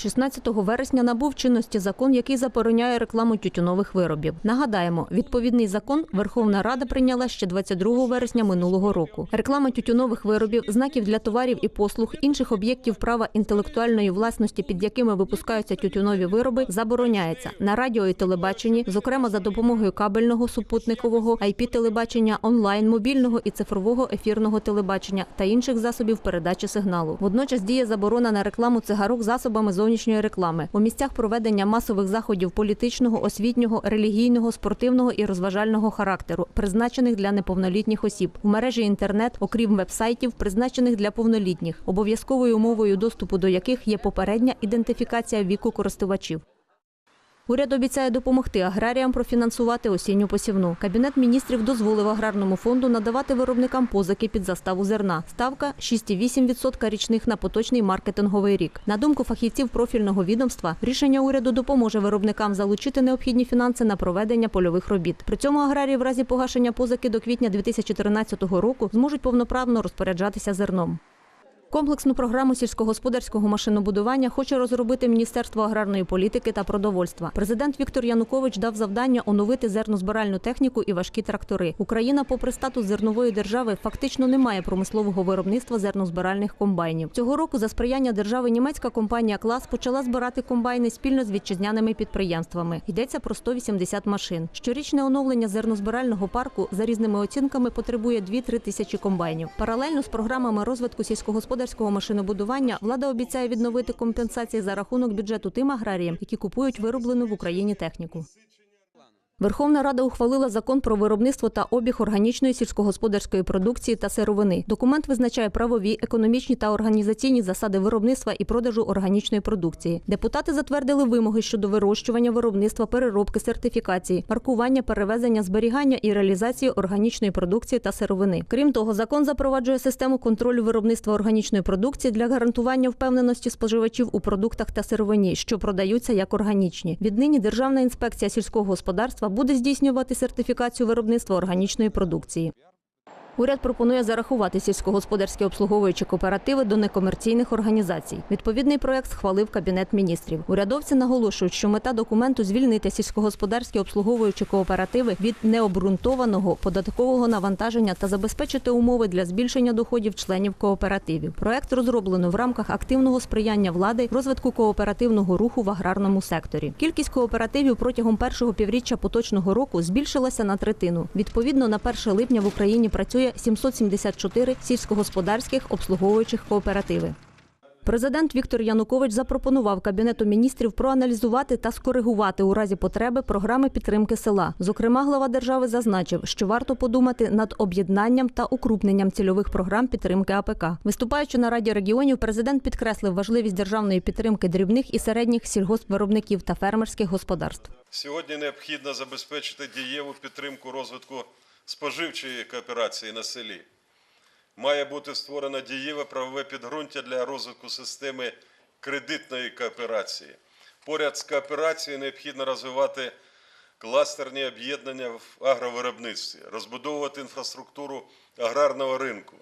16 вересня набув чинності закон, який забороняє рекламу тютюнових виробів. Нагадаємо, відповідний закон Верховна Рада прийняла ще 22 вересня минулого року. Реклама тютюнових виробів, знаків для товарів і послуг, інших об'єктів права інтелектуальної власності, під якими випускаються тютюнові вироби, забороняється на радіо і телебаченні, зокрема за допомогою кабельного супутникового, IP-телебачення, онлайн, мобільного і цифрового ефірного телебачення та інших засобів передачі сигналу. Водночас діє заборона на рекламу цигарок засобами зовнішньої реклами у місцях проведення масових заходів політичного, освітнього, релігійного, спортивного і розважального характеру, призначених для неповнолітніх осіб у мережі інтернет, окрім вебсайтів, призначених для повнолітніх, обов'язковою умовою доступу до яких є попередня ідентифікація віку користувачів. Уряд обіцяє допомогти аграріям профінансувати осінню посівну. Кабінет міністрів дозволив аграрному фонду надавати виробникам позики під заставу зерна. Ставка 6,8% річних на поточний маркетинговий рік. На думку фахівців профільного відомства, рішення уряду допоможе виробникам залучити необхідні фінанси на проведення польових робіт. При цьому аграрії в разі погашення позики до квітня 2013 року зможуть повноправно розпоряджатися зерном. Комплексну програму сільськогосподарського машинобудування хоче розробити Міністерство аграрної політики та продовольства. Президент Віктор Янукович дав завдання оновити зернозбиральну техніку і важкі трактори. Україна, попри статус зернової держави, фактично не має промислового виробництва зернозбиральних комбайнів. Цього року за сприяння держави німецька компанія Клас почала збирати комбайни спільно з вітчизняними підприємствами. Йдеться про 180 машин. Щорічне оновлення зернозбирального парку за різними оцінками потребує 2-3 тисячі комбайнів. Паралельно з програмами розвитку сільськогосподарського машинобудування влада обіцяє відновити компенсації за рахунок бюджету тим аграріям, які купують вироблену в Україні техніку. Верховна Рада ухвалила закон про виробництво та обіг органічної сільськогосподарської продукції та сировини. Документ визначає правові, економічні та організаційні засади виробництва і продажу органічної продукції. Депутати затвердили вимоги щодо вирощування, виробництва, переробки, сертифікації, маркування, перевезення, зберігання і реалізації органічної продукції та сировини. Крім того, закон запроваджує систему контролю виробництва органічної продукції для гарантування впевненості споживачів у продуктах та сировині, що продаються як органічні. Віднині Державна інспекція сільського господарства буде здійснювати сертифікацію виробництва органічної продукції. Уряд пропонує зарахувати сільськогосподарські обслуговуючі кооперативи до некомерційних організацій. Відповідний проект схвалив Кабінет міністрів. Урядовці наголошують, що мета документу звільнити сільськогосподарські обслуговуючі кооперативи від необґрунтованого податкового навантаження та забезпечити умови для збільшення доходів членів кооперативів. Проект розроблено в рамках активного сприяння влади розвитку кооперативного руху в аграрному секторі. Кількість кооперативів протягом першого півріччя поточного року збільшилася на третину. Відповідно, на 1 липня в Україні працює 774 сільськогосподарських обслуговуючих кооперативи. Президент Віктор Янукович запропонував Кабінету міністрів проаналізувати та скоригувати у разі потреби програми підтримки села. Зокрема, глава держави зазначив, що варто подумати над об'єднанням та укрупненням цільових програм підтримки АПК. Виступаючи на Раді регіонів, президент підкреслив важливість державної підтримки дрібних і середніх сільгоспвиробників та фермерських господарств. Сьогодні необхідно забезпечити дієву підтримку розвитку споживчої кооперації на селі. Має бути створено дієве правове підґрунтя для розвитку системи кредитної кооперації. Поряд з кооперацією необхідно розвивати кластерні об'єднання в агровиробництві, розбудовувати інфраструктуру аграрного ринку.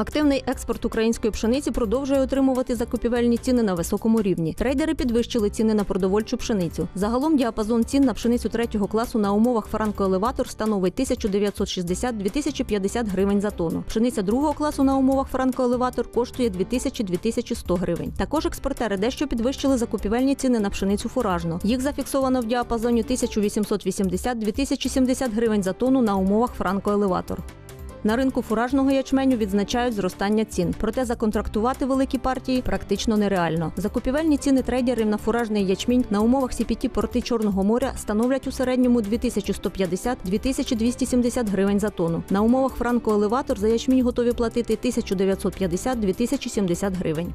Активний експорт української пшениці продовжує отримувати закупівельні ціни на високому рівні. Трейдери підвищили ціни на продовольчу пшеницю. Загалом діапазон цін на пшеницю третього класу на умовах франкоелеватор становить 1960-2050 гривень за тонну. Пшениця другого класу на умовах франкоелеватор коштує 2000-2100 гривень. Також експортери дещо підвищили закупівельні ціни на пшеницю фуражну. Їх зафіксовано в діапазоні 1880-2070 гривень за тонну на умовах франкоелеватор. На ринку фуражного ячменю відзначають зростання цін, проте законтрактувати великі партії практично нереально. Закупівельні ціни трейдерів на фуражний ячмінь на умовах CPT порти Чорного моря становлять у середньому 2150-2270 гривень за тонну. На умовах франко-елеватор за ячмінь готові платити 1950-2070 гривень.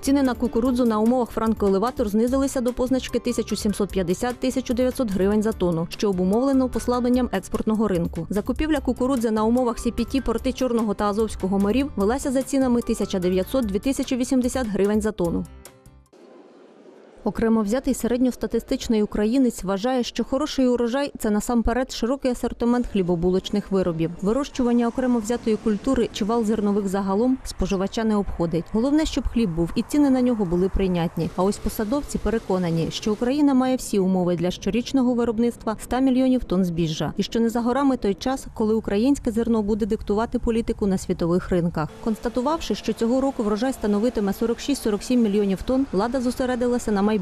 Ціни на кукурудзу на умовах франко-елеватор знизилися до позначки 1750-1900 гривень за тонну, що обумовлено послабленням експортного ринку. Закупівля кукурудзи на умовах CPT порти Чорного та Азовського морів велася за цінами 1900-2080 гривень за тонну. Окремо взятий середньостатистичний українець вважає, що хороший урожай це насамперед широкий асортимент хлібобулочних виробів. Вирощування окремо взятої культури чи вал зернових загалом споживача не обходить. Головне, щоб хліб був і ціни на нього були прийнятні. А ось посадовці переконані, що Україна має всі умови для щорічного виробництва 100 мільйонів тонн збіжжа, і що не за горами той час, коли українське зерно буде диктувати політику на світових ринках. Констатувавши, що цього року врожай становитиме 46-47 мільйонів тонн, влада зосередилася на майбутньому.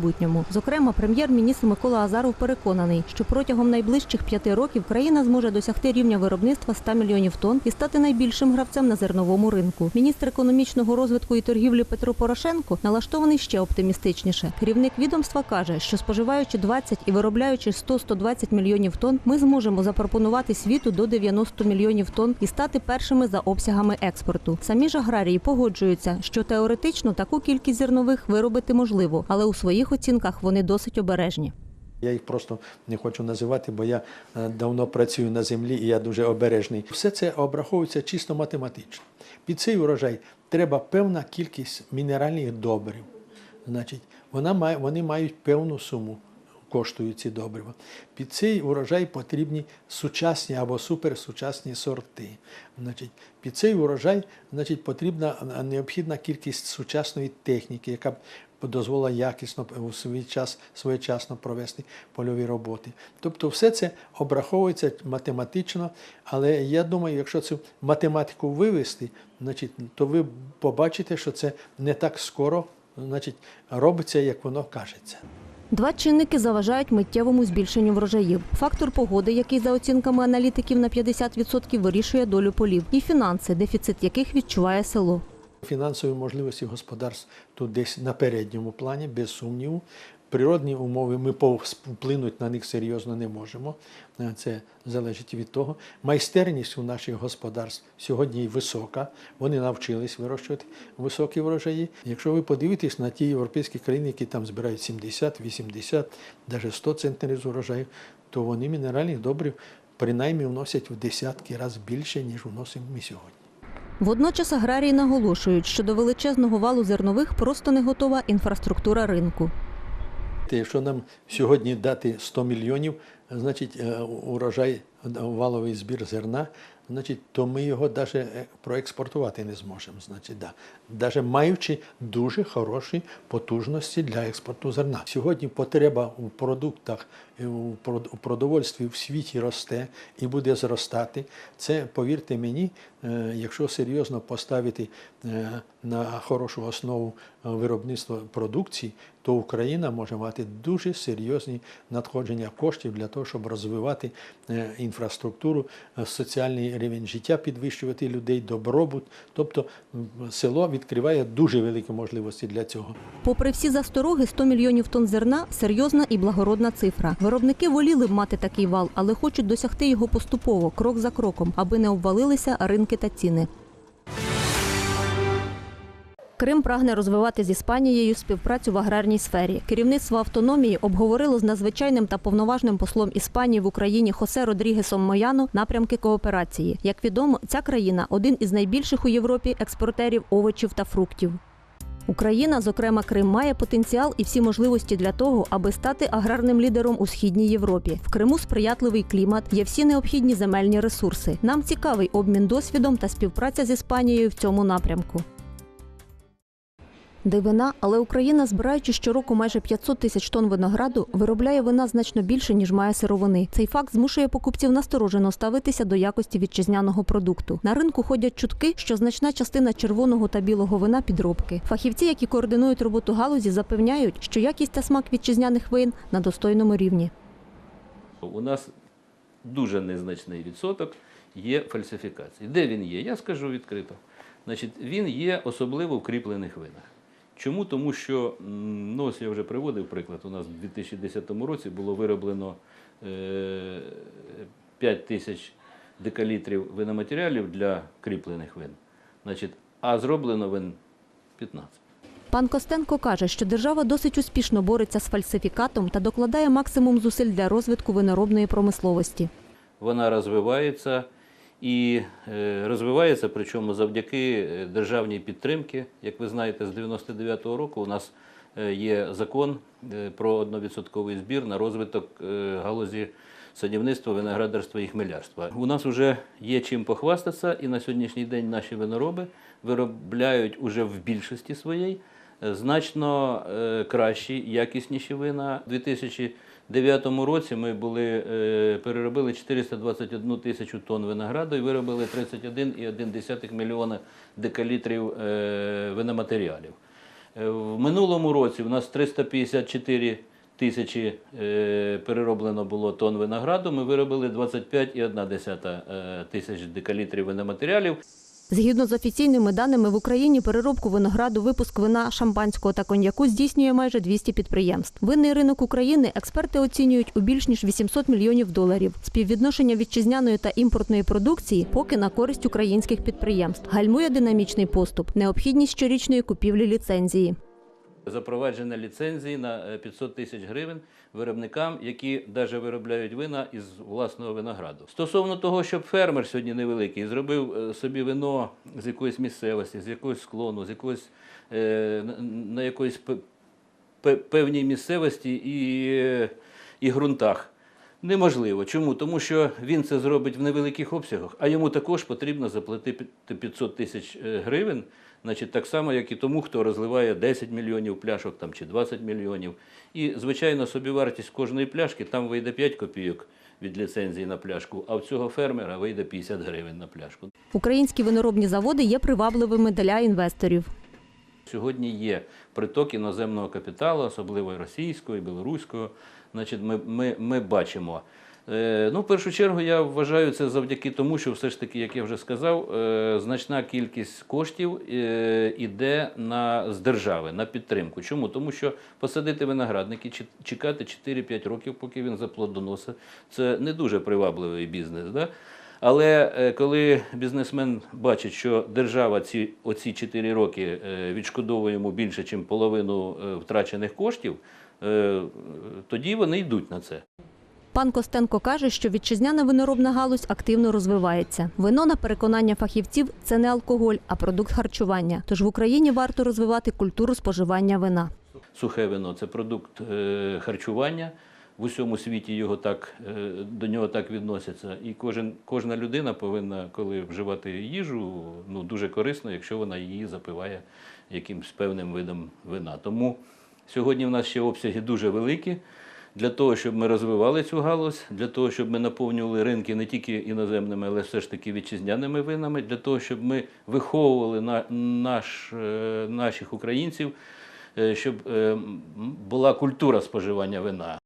Зокрема, прем'єр-міністр Микола Азаров переконаний, що протягом найближчих п'яти років країна зможе досягти рівня виробництва 100 мільйонів тонн і стати найбільшим гравцем на зерновому ринку. Міністр економічного розвитку і торгівлі Петро Порошенко налаштований ще оптимістичніше. Керівник відомства каже, що споживаючи 20 і виробляючи 100-120 мільйонів тонн, ми зможемо запропонувати світу до 90 мільйонів тонн і стати першими за обсягами експорту. Самі ж аграрії погоджуються, що теоретично таку кількість зернових виробити можливо, але у своїх оцінках вони досить обережні. Я їх просто не хочу називати, бо я е, давно працюю на землі і я дуже обережний. Все це обраховується чисто математично. Під цей урожай треба певна кількість мінеральних добрив. Значить, вона має, вони мають певну суму. Коштують ці добрива. Під цей урожай потрібні сучасні або суперсучасні сорти. Значить, під цей урожай значить, потрібна е, необхідна кількість сучасної техніки, яка дозволила якісно у свій час своєчасно провести польові роботи. Тобто, все це обраховується математично, але я думаю, якщо цю математику вивести, значить, то ви побачите, що це не так скоро значить, робиться, як воно кажеться. Два чинники заважають миттєвому збільшенню врожаїв. Фактор погоди, який за оцінками аналітиків на 50% вирішує долю полів, і фінанси, дефіцит яких відчуває село. Фінансові можливості господарств тут десь на передньому плані, без сумніву. Природні умови ми вплинути на них серйозно не можемо. Е, Це залежить від того. Майстерність у наших господарств сьогодні висока. Вони навчились вирощувати високі врожаї. Якщо ви подивитесь на ті європейські країни, які там збирають 70, 80, навіть 100 центнерів урожаю, то вони мінеральних добрив принаймні вносять в десятки разів більше, ніж вносимо ми сьогодні. Водночас аграрії наголошують, що до величезного валу зернових просто не готова інфраструктура ринку. Якщо нам сьогодні дати 100 мільйонів, значить е, урожай, валовий збір зерна, значить, то ми його навіть проекспортувати не зможемо. Значить, да. Навіть маючи дуже хороші потужності для експорту зерна. Сьогодні потреба у продуктах, у продовольстві в світі росте і буде зростати. Це, повірте мені, е, якщо серйозно поставити е, на хорошу основу е, виробництва продукції, то Україна може мати дуже серйозні надходження коштів для того, щоб розвивати інфраструктуру, соціальний рівень життя, підвищувати людей, добробут. Тобто село відкриває дуже великі можливості для цього. Попри всі застороги, 100 мільйонів тонн зерна серйозна і благородна цифра. Виробники воліли б мати такий вал, але хочуть досягти його поступово, крок за кроком, аби не обвалилися ринки та ціни. Крим прагне розвивати з Іспанією співпрацю в аграрній сфері. Керівництво автономії обговорило з надзвичайним та повноважним послом Іспанії в Україні Хосе Родрігесом Мояно напрямки кооперації. Як відомо, ця країна один із найбільших у Європі експортерів овочів та фруктів. Україна, зокрема Крим, має потенціал і всі можливості для того, аби стати аграрним лідером у східній Європі. В Криму сприятливий клімат, є всі необхідні земельні ресурси. Нам цікавий обмін досвідом та співпраця з Іспанією в цьому напрямку. Дивина, але Україна, збираючи щороку майже 500 тисяч тонн винограду, виробляє вина значно більше, ніж має сировини. Цей факт змушує покупців насторожено ставитися до якості вітчизняного продукту. На ринку ходять чутки, що значна частина червоного та білого вина підробки. Фахівці, які координують роботу галузі, запевняють, що якість та смак вітчизняних вин на достойному рівні. У нас дуже незначний відсоток є фальсифікацій. Де він є? Я скажу відкрито. Значить, він є особливо в кріплених винах. Чому? Тому що, ну ось я вже приводив приклад, у нас в 2010 році було вироблено е, 5 тисяч декалітрів виноматеріалів для кріплених вин. Значить, а зроблено вин 15. Пан Костенко каже, що держава досить успішно бореться з фальсифікатом та докладає максимум зусиль для розвитку виноробної промисловості. вона розвивається і е, розвивається, причому завдяки е, державній підтримці. Як ви знаєте, з 99-го року у нас е, є закон про 1% збір на розвиток галузі садівництва, виноградарства і хмелярства. У нас вже є чим похвастатися, і на сьогоднішній день наші винороби виробляють уже в більшості своєї значно кращі, якісніші вина. У 2009 році ми були, е, переробили 421 тисячу тонн винограду і виробили 31,1 мільйона декалітрів е, виноматеріалів. Е, В минулому році у нас 354 тисячі перероблено було тонн винограду. Ми виробили 25,1 е, тисяч декалітрів виноматеріалів. Згідно з офіційними даними, в Україні переробку винограду, випуск вина, шампанського та коньяку здійснює майже 200 підприємств. Винний ринок України експерти оцінюють у більш ніж 800 мільйонів доларів. Співвідношення вітчизняної та імпортної продукції поки на користь українських підприємств. Гальмує динамічний поступ, необхідність щорічної купівлі ліцензії. Запровадження ліцензії на е, 500 тисяч гривень виробникам, які навіть виробляють вина із власного винограду. Стосовно того, щоб фермер сьогодні невеликий зробив е, собі вино з якоїсь місцевості, з якогось склону, з якоїсь е, на- якоїсь пе- пе- певній місцевості і, е, і ґрунтах. Неможливо. Чому? Тому що він це зробить в невеликих обсягах, а йому також потрібно заплатити 500 тисяч е, гривень, значить, так само, як і тому, хто розливає 10 мільйонів пляшок там, чи 20 мільйонів. І, звичайно, собівартість кожної пляшки там вийде 5 копійок від ліцензії на пляшку, а в цього фермера вийде 50 гривень на пляшку. Українські виноробні заводи є привабливими для інвесторів. Сьогодні є приток іноземного капіталу, особливо і російського, і білоруського. Значить, ми, ми, ми бачимо. Е, ну, в першу чергу, я вважаю це завдяки тому, що все ж таки, як я вже сказав, е, значна кількість коштів е, іде на, з держави на підтримку. Чому? Тому що посадити виноградники, чи- чекати 4-5 років, поки він заплодоносить, це не дуже привабливий бізнес. Да? Але коли бізнесмен бачить, що держава ці оці 4 роки відшкодовує йому більше, ніж половину втрачених коштів, тоді вони йдуть на це. Пан Костенко каже, що вітчизняна виноробна галузь активно розвивається. Вино, на переконання фахівців, це не алкоголь, а продукт харчування. Тож в Україні варто розвивати культуру споживання вина. Сухе вино це продукт е, харчування. В усьому світі його так, е, до нього так відносяться. І кожен, кожна людина повинна, коли вживати їжу, ну, дуже корисно, якщо вона її запиває якимсь певним видом вина. Тому сьогодні в нас ще обсяги дуже великі. Для того, щоб ми розвивали цю галузь, для того, щоб ми наповнювали ринки не тільки іноземними, але все ж таки вітчизняними винами, для того, щоб ми виховували на, наш, е, наших українців, е, щоб е, була культура споживання вина.